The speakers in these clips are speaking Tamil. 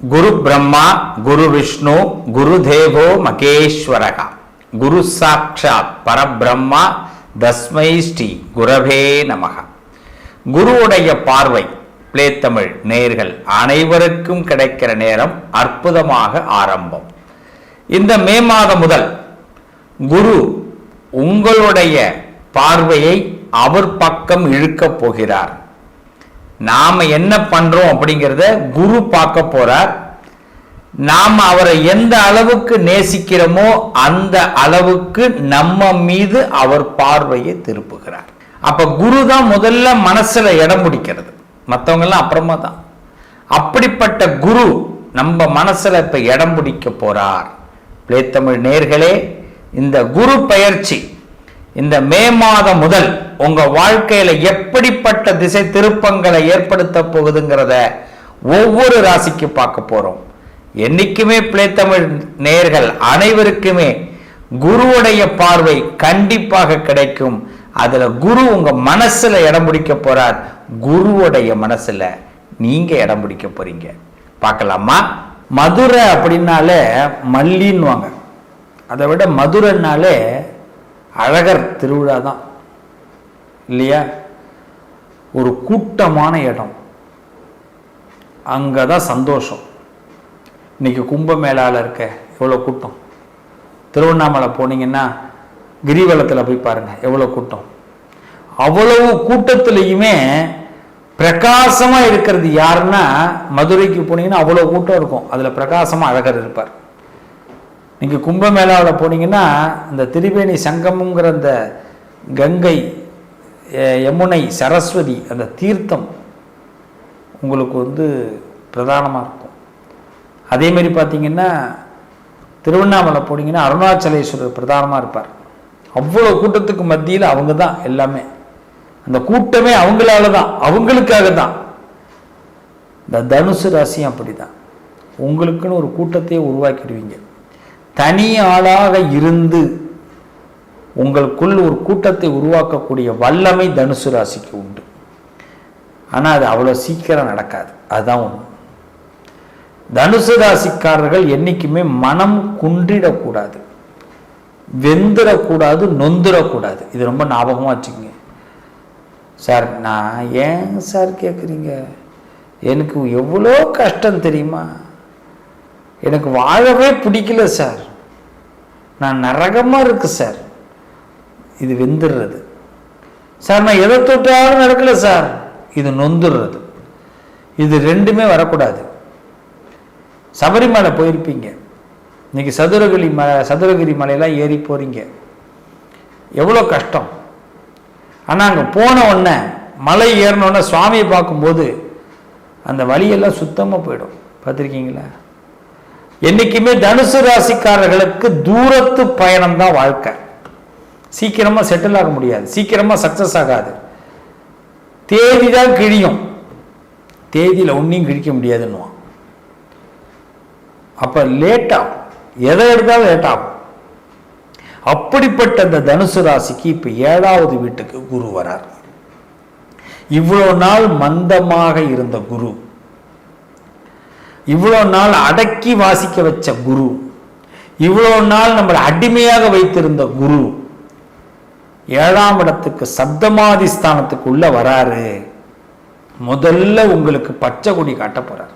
குரு பிரம்மா குரு விஷ்ணு குரு தேவோ மகேஸ்வரகா. குரு சாட்சாத் பரபிரம்மா தஸ்மை ஸ்ரீ குரவே நமக. குருவுடைய பார்வை பிளே தமிழ் நேர்கள் அனைவருக்கும் கிடைக்கிற நேரம் அற்புதமாக ஆரம்பம். இந்த மே மாதம் முதல் குரு உங்களுடைய பார்வையை அவர் பக்கம் இழுக்கப் போகிறார். நாம் என்ன பண்ணுறோம் அப்படிங்கிறத குரு பார்க்க போகிறார் நாம் அவரை எந்த அளவுக்கு நேசிக்கிறோமோ அந்த அளவுக்கு நம்ம மீது அவர் பார்வையை திருப்புகிறார். அப்போ குரு தான் முதல்ல மனசில் இடம் பிடிக்கிறது. மற்றவங்கெல்லாம் அப்புறமா தான். அப்படிப்பட்ட குரு நம்ம மனசில் இப்போ இடம் பிடிக்க போகிறார் பிளேத்தமிழ் நேர்களே இந்த குரு பயிற்சி இந்த மே மாதம் முதல் உங்க வாழ்க்கையில எப்படிப்பட்ட திசை திருப்பங்களை ஏற்படுத்த போகுதுங்கிறத ஒவ்வொரு ராசிக்கு பார்க்க போறோம். என்னைக்குமே பிள்ளைத்தமிழ் நேர்கள் அனைவருக்குமே குருவுடைய பார்வை கண்டிப்பாக கிடைக்கும். அதுல குரு உங்க மனசுல இடம் பிடிக்க போறார். குருவுடைய மனசுல நீங்க இடம் பிடிக்க போறீங்க. பார்க்கலாமா? மதுரை அப்படின்னாலே மல்லின்னுவாங்க. அதை விட மதுரைனாலே அழகர் திருவிழா தான். இல்லையா? ஒரு கூட்டமான இடம். அங்கே தான் சந்தோஷம். இன்னைக்கு கும்பமேளாவில் இருக்க எவ்வளோ கூட்டம்? திருவண்ணாமலை போனீங்கன்னா கிரிவலத்தில் போய் பாருங்க எவ்வளோ கூட்டம்? அவ்வளவு கூட்டத்துலேயுமே பிரகாசமாக இருக்கிறது யாருன்னா மதுரைக்கு போனீங்கன்னா அவ்வளோ கூட்டம் இருக்கும். அதில் பிரகாசமாக அழகர் இருப்பார். நீங்கள் கும்பமேளாவில் போனீங்கன்னா இந்த திரிவேணி சங்கமங்கிற அந்த கங்கை யமுனை சரஸ்வதி அந்த தீர்த்தம் உங்களுக்கு வந்து பிரதானமாக இருக்கும். அதேமாரி பார்த்தீங்கன்னா திருவண்ணாமலை போனீங்கன்னா அருணாச்சலேஸ்வரர் பிரதானமாக இருப்பார். அவ்வளோ கூட்டத்துக்கு மத்தியில் அவங்க தான் எல்லாமே. அந்த கூட்டமே அவங்களால தான் அவங்களுக்காக தான். இந்த தனுசு ராசியும் அப்படி தான் உங்களுக்குன்னு ஒரு கூட்டத்தையே உருவாக்கிடுவீங்க. தனி ஆளாக இருந்து உங்களுக்குள் ஒரு கூட்டத்தை உருவாக்கக்கூடிய வல்லமை தனுசு ராசிக்கு உண்டு. ஆனால் அது அவ்வளோ சீக்கிரம் நடக்காது. அதுதான் ஒன்று தனுசு ராசிக்காரர்கள் என்றைக்குமே மனம் குன்றிடக்கூடாது. வெந்துடக்கூடாது நொந்துடக்கூடாது இது ரொம்ப ஞாபகமாக வச்சுக்கோங்க. சார் நான் ஏன் சார் கேட்குறீங்க எனக்கு எவ்வளோ கஷ்டம் தெரியுமா? எனக்கு வாழவே பிடிக்கல சார். நான் நரகமாக இருக்கு சார். இது வெந்துடுறது சார் நான் எதை தொட்டாலும் நடக்கல சார். இது நொந்துடுறது இது ரெண்டுமே வரக்கூடாது. சபரிமலை போயிருப்பீங்க. இன்னைக்கு சதுரகிரி மலை சதுரகிரி மலையெல்லாம் ஏறி போகிறீங்க எவ்வளோ கஷ்டம். ஆனால் அங்கே போன உடனே மலை ஏறினோடனே சுவாமியை பார்க்கும்போது அந்த வழியெல்லாம் சுத்தமாக போயிடும். பார்த்துருக்கீங்களா? என்னைக்குமே தனுசு ராசிக்காரர்களுக்கு தூரத்து பயணம் தான் வாழ்க்கை. சீக்கிரமா செட்டில் ஆக முடியாது. சீக்கிரமா சக்சஸ் ஆகாது. தேதி தான் கிழியும். தேதியில் ஒன்றையும் கிழிக்க முடியாதுன்னுவான். அப்போ லேட்டாகும் எதை எடுத்தாலும் லேட்டாகும் அப்படிப்பட்ட அந்த தனுசு ராசிக்கு இப்போ ஏழாவது வீட்டுக்கு குரு வரார். இவ்வளோ நாள் மந்தமாக இருந்த குரு. இவ்வளோ நாள் அடக்கி வாசிக்க வச்ச குரு. இவ்வளோ நாள் நம்மளை அடிமையாக வைத்திருந்த குரு. ஏழாம் இடத்துக்கு சப்தமாதி ஸ்தானத்துக்கு உள்ள வராரு. முதல்ல உங்களுக்கு பச்சை கொடி காட்ட போறார்.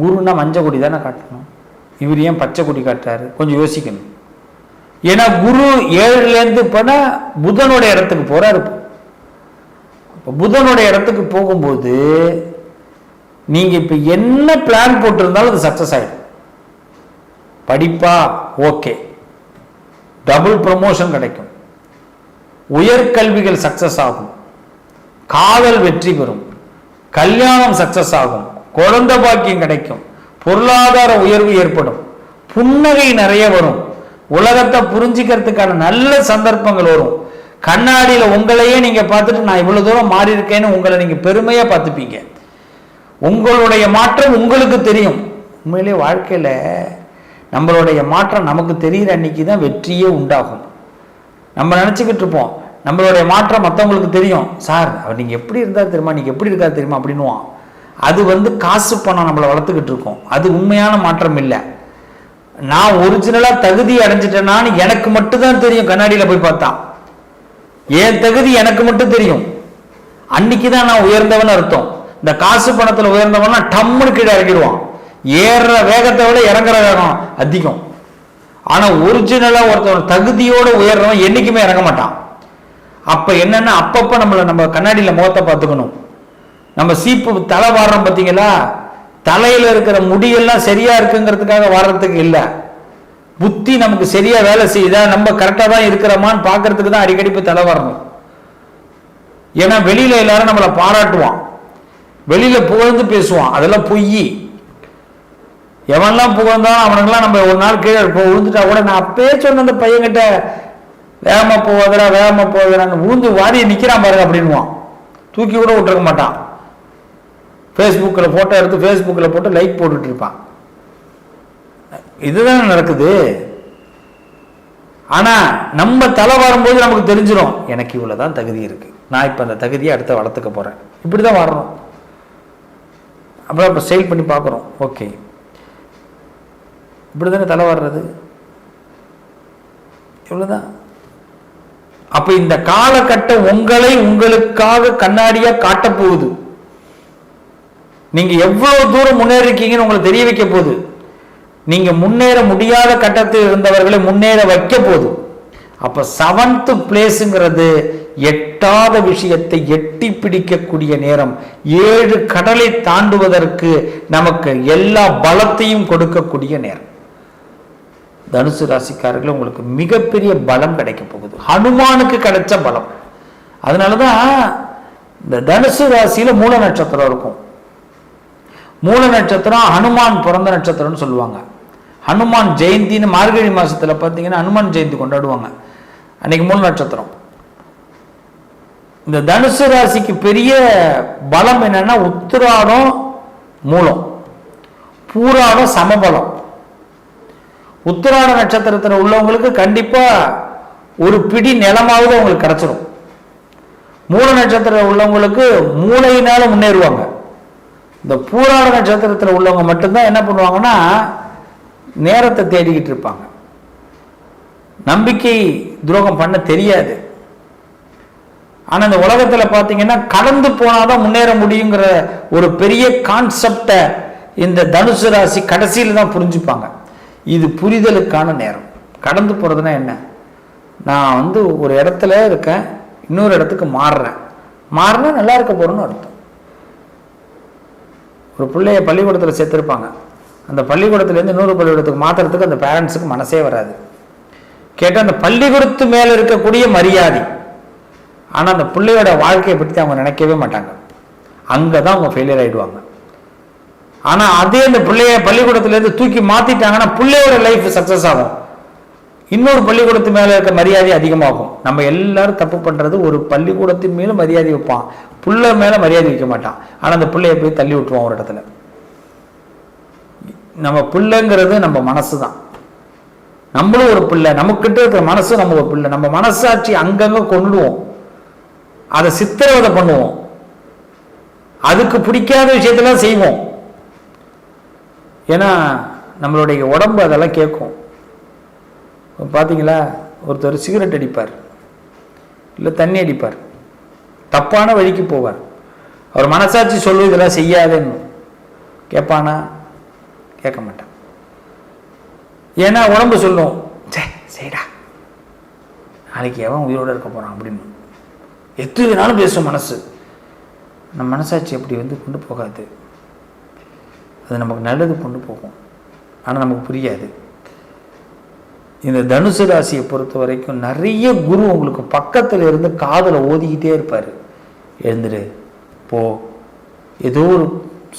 குருன்னா மஞ்சள் கொடி தானே காட்டணும். இவர் ஏன் பச்சை கொடி காட்டுறாரு? கொஞ்சம் யோசிக்கணும். ஏன்னா குரு ஏழுலேருந்து போனால் புதனுடைய இடத்துக்கு போறாரு இப்போ. புதனுடைய இடத்துக்கு போகும்போது நீங்க இப்ப என்ன பிளான் போட்டிருந்தாலும் அது சக்சஸ் ஆயிடும். படிப்பா ஓகே டபுள் ப்ரமோஷன் கிடைக்கும். உயர்கல்விகள் சக்சஸ் ஆகும். காதல் வெற்றி பெறும். கல்யாணம் சக்சஸ் ஆகும். குழந்தை பாக்கியம் கிடைக்கும். பொருளாதார உயர்வு ஏற்படும். புன்னகை நிறைய வரும். உலகத்தை புரிஞ்சுக்கிறதுக்கான நல்ல சந்தர்ப்பங்கள் வரும். கண்ணாடியில் உங்களையே நீங்க பார்த்துட்டு நான் இவ்வளவு தூரம் மாறி இருக்கேன்னு உங்களை நீங்க பெருமையா பார்த்துப்பீங்க. உங்களுடைய மாற்றம் உங்களுக்கு தெரியும். உண்மையிலே வாழ்க்கையில் நம்மளுடைய மாற்றம் நமக்கு தெரிகிற அன்னைக்கு தான் வெற்றியே உண்டாகும். நம்ம நினச்சிக்கிட்டு இருப்போம் நம்மளுடைய மாற்றம் மற்றவங்களுக்கு தெரியும். சார் அவர் நீங்கள் எப்படி இருந்தால் தெரியுமா? நீங்கள் எப்படி இருக்கா தெரியுமா? அப்படின்னுவான். அது வந்து காசு பணம் நம்மளை வளர்த்துக்கிட்டு இருக்கோம். அது உண்மையான மாற்றம் இல்லை. நான் ஒரிஜினலாக தகுதி அடைஞ்சிட்டேனான்னு எனக்கு மட்டும்தான் தெரியும் கண்ணாடியில் போய் பார்த்தா என் தகுதி எனக்கு மட்டும் தெரியும். அன்னைக்கு தான் நான் உயர்ந்தவன் அர்த்தம். இந்த காசு பணத்தில் உயர்ந்தவன்லாம் டம்முன்னு கீழே இறங்கிடுவான். ஏறுற வேகத்தை விட இறங்குற வேகம் அதிகம். ஆனால் ஒரிஜினலாக ஒருத்தவன் தகுதியோடு உயர்றவன் என்றைக்குமே இறங்க மாட்டான். அப்போ என்னென்னா அப்பப்போ நம்மளை நம்ம கண்ணாடியில் முகத்தை பார்த்துக்கணும். நம்ம சீப்பு தலை வாடுறோம் பார்த்தீங்களா? தலையில் இருக்கிற முடியெல்லாம் சரியாக இருக்குங்கிறதுக்காக வாடுறதுக்கு இல்லை. புத்தி நமக்கு சரியாக வேலை செய்யுதா? நம்ம கரெக்டாக தான் இருக்கிறோமான்னு பார்க்கறதுக்கு தான் அடிக்கடி போய் தலை வரணும். ஏன்னா வெளியில் எல்லாரும் நம்மளை பாராட்டுவான். வெளியில புகழ்ந்து பேசுவான். அதெல்லாம் பொய். எவன்லாம் புகழ்ந்தாலும் அவனுக்கெல்லாம் நம்ம ஒரு நாள் கீழே இப்போ விழுந்துட்டா கூட நான் அப்பயே சொன்ன அந்த பையன்கிட்ட வேகமா போவதரா வேகமா போவதரான்னு ஊந்து வாரியை நிக்கிறான் பாருங்க அப்படின்னுவான். தூக்கி கூட விட்டுருக்க மாட்டான். ஃபேஸ்புக்கில் ஃபோட்டோ எடுத்து ஃபேஸ்புக்கில் போட்டு லைக் போட்டுட்டு இருப்பான். இதுதான் நடக்குது. ஆனா நம்ம தலை வரும்போது நமக்கு தெரிஞ்சிடும் எனக்கு இவ்வளவுதான் தகுதி இருக்கு. நான் இப்ப அந்த தகுதியை அடுத்த வளர்த்துக்க போறேன். இப்படிதான் வரணும். அப்புறம் இப்போ செயல் பண்ணி பார்க்குறோம். ஓகே இப்படி தானே தலை வர்றது? இவ்வளோதான் அப்போ இந்த காலகட்டம் உங்களை உங்களுக்காக கண்ணாடியாக காட்டப் போகுது. நீங்கள் எவ்வளோ தூரம் முன்னேறிருக்கீங்கன்னு உங்களுக்கு தெரிய வைக்க போகுது. நீங்கள் முன்னேற முடியாத கட்டத்தில் இருந்தவர்களை முன்னேற வைக்க போகுது. அப்போ செவன்த்து பிளேஸுங்கிறது எட்டாத விஷயத்தை எட்டி பிடிக்கக்கூடிய நேரம். ஏழு கடலை தாண்டுவதற்கு நமக்கு எல்லா பலத்தையும் கொடுக்கக்கூடிய நேரம். தனுசு ராசிக்காரர்கள் உங்களுக்கு மிகப்பெரிய பலம் கிடைக்க போகுது. ஹனுமானுக்கு கிடைச்ச பலம். அதனாலதான் இந்த தனுசு ராசியில மூல நட்சத்திரம் இருக்கும். மூல நட்சத்திரம் ஹனுமான் பிறந்த நட்சத்திரம்னு சொல்லுவாங்க. ஹனுமான் ஜெயந்தின்னு மார்கழி மாசத்துல பார்த்தீங்கன்னா ஹனுமான் ஜெயந்தி கொண்டாடுவாங்க. அன்னைக்கு மூல நட்சத்திரம். இந்த தனுசு ராசிக்கு பெரிய பலம் என்னன்னா உத்திராடம் மூலம் பூராடம் சமபலம். உத்திராட நட்சத்திரத்தில் உள்ளவங்களுக்கு கண்டிப்பாக ஒரு பிடி நிலமாவது அவங்களுக்கு கிடச்சிரும். மூல நட்சத்திரம் உள்ளவங்களுக்கு மூளையினால முன்னேறுவாங்க. இந்த பூராட நட்சத்திரத்தில் உள்ளவங்க மட்டும்தான் என்ன பண்ணுவாங்கன்னா நேரத்தை தேடிக்கிட்டு இருப்பாங்க. நம்பிக்கை துரோகம் பண்ண தெரியாது. ஆனால் இந்த உலகத்தில் பார்த்தீங்கன்னா கடந்து போனாதான் முன்னேற முடியுங்கிற ஒரு பெரிய கான்செப்டை இந்த தனுசு ராசி கடைசியில் தான் புரிஞ்சுப்பாங்க. இது புரிதலுக்கான நேரம். கடந்து போகிறதுனா என்ன? நான் வந்து ஒரு இடத்துல இருக்கேன் இன்னொரு இடத்துக்கு மாறுறேன். மாறினா நல்லா இருக்க போகிறோன்னு அர்த்தம். ஒரு பிள்ளைய பள்ளிக்கூடத்தில் சேர்த்துருப்பாங்க. அந்த பள்ளிக்கூடத்துலேருந்து இன்னொரு பள்ளிக்கூடத்துக்கு மாற்றுறதுக்கு அந்த பேரண்ட்ஸுக்கு மனசே வராது. கேட்டால் அந்த பள்ளிக்கூடத்து மேலே இருக்கக்கூடிய மரியாதை. ஆனால் அந்த பிள்ளையோட வாழ்க்கையை பற்றி அவங்க நினைக்கவே மாட்டாங்க. அங்கே தான் அவங்க ஃபெயிலியர் ஆகிடுவாங்க ஆனால் அதே அந்த பிள்ளைய பள்ளிக்கூடத்துலேருந்து தூக்கி மாற்றிட்டாங்கன்னா பிள்ளையோட லைஃப் சக்ஸஸ் ஆகும். இன்னொரு பள்ளிக்கூடத்து மேலே இருக்க மரியாதை அதிகமாகும். நம்ம எல்லாரும் தப்பு பண்ணுறது ஒரு பள்ளிக்கூடத்தின் மேலும் மரியாதை வைப்பான். புள்ள மேலே மரியாதை வைக்க மாட்டான். ஆனால் அந்த பிள்ளைய போய் தள்ளி விட்டுருவான் ஒரு இடத்துல. நம்ம பிள்ளைங்கிறது நம்ம மனசு தான் நம்மளும் ஒரு பிள்ளை. நமக்கிட்ட இருக்கிற மனசு நம்ம ஒரு பிள்ளை. நம்ம மனசாட்சி அங்கங்கே கொண்டுடுவோம். அதை சித்திரவதை பண்ணுவோம். அதுக்கு பிடிக்காத விஷயத்தெல்லாம் செய்வோம். ஏன்னா நம்மளுடைய உடம்பு அதெல்லாம் கேட்கும். பார்த்தீங்களா? ஒருத்தர் சிகரெட் அடிப்பார். இல்லை தண்ணி அடிப்பார். தப்பான வழிக்கு போவார். அவர் மனசாட்சி சொல்லு இதெல்லாம் செய்யாதேன்னு கேட்பானா? கேட்க மாட்டான். ஏன்னா உடம்பு சொல்லும் சே செய்டா. நாளைக்கு எவன் உயிரோடு இருக்க போகிறான் அப்படின்னு. எத்து வேணாலும் பேசும் மனசு. நம்ம மனசாட்சி அப்படி வந்து கொண்டு போகாது. அது நமக்கு நல்லது கொண்டு போகும். ஆனால் நமக்கு புரியாது. இந்த தனுசு ராசியை பொறுத்த வரைக்கும் நிறைய குரு உங்களுக்கு பக்கத்தில் இருந்து காதில் ஓதிக்கிட்டே இருப்பார். எழுந்துரு போ. ஏதோ ஒரு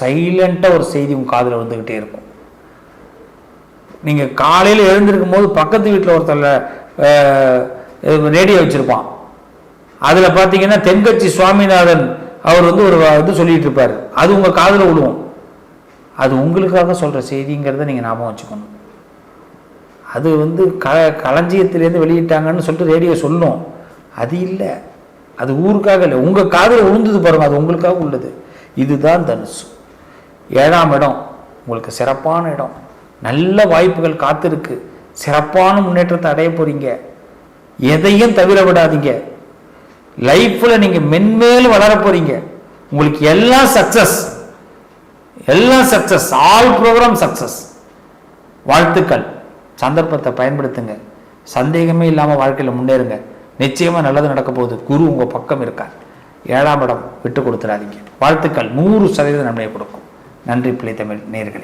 சைலண்ட்டாக ஒரு செய்தி உங்கள் காதில் வந்துக்கிட்டே இருக்கும். நீங்கள் காலையில் எழுந்திருக்கும் போது பக்கத்து வீட்டில் ஒருத்தர் ரேடியோ வச்சுருப்பான். அதில் பார்த்தீங்கன்னா தென்கட்சி சுவாமிநாதன் அவர் வந்து ஒரு இது சொல்லிட்டு இருப்பார். அது உங்கள் காதில் விழுவும் அது உங்களுக்காக சொல்கிற செய்திங்கிறத நீங்கள் ஞாபகம் வச்சுக்கணும். அது வந்து க களஞ்சியத்திலேருந்து வெளியிட்டாங்கன்னு சொல்லிட்டு ரேடியோ சொல்லும். அது இல்லை. அது ஊருக்காக இல்லை. உங்கள் காதில் விழுந்தது பாருங்கள் அது உங்களுக்காக உள்ளது. இதுதான் தனுசு. ஏழாம் இடம். உங்களுக்கு சிறப்பான இடம். நல்ல வாய்ப்புகள் காத்திருக்கு. சிறப்பான முன்னேற்றத்தை அடைய போகிறீங்க எதையும் தவிர விடாதீங்க. லைஃப்பில் நீங்கள் மென்மேலும் வளர போகிறீங்க உங்களுக்கு எல்லாம் சக்ஸஸ் எல்லாம் சக்ஸஸ் ஆல் ப்ரோக்ராம் சக்ஸஸ் வாழ்த்துக்கள். சந்தர்ப்பத்தை பயன்படுத்துங்க. சந்தேகமே இல்லாமல் வாழ்க்கையில் முன்னேறுங்க. நிச்சயமாக நல்லது நடக்க போகுது. குரு உங்கள் பக்கம் இருக்கார். ஏழாம் இடம் விட்டு கொடுத்துடாதீங்க. வாழ்த்துக்கள். நூறு சதவீதம் நன்மையை கொடுக்கும். நன்றி பிள்ளை தமிழ் நேர்களே.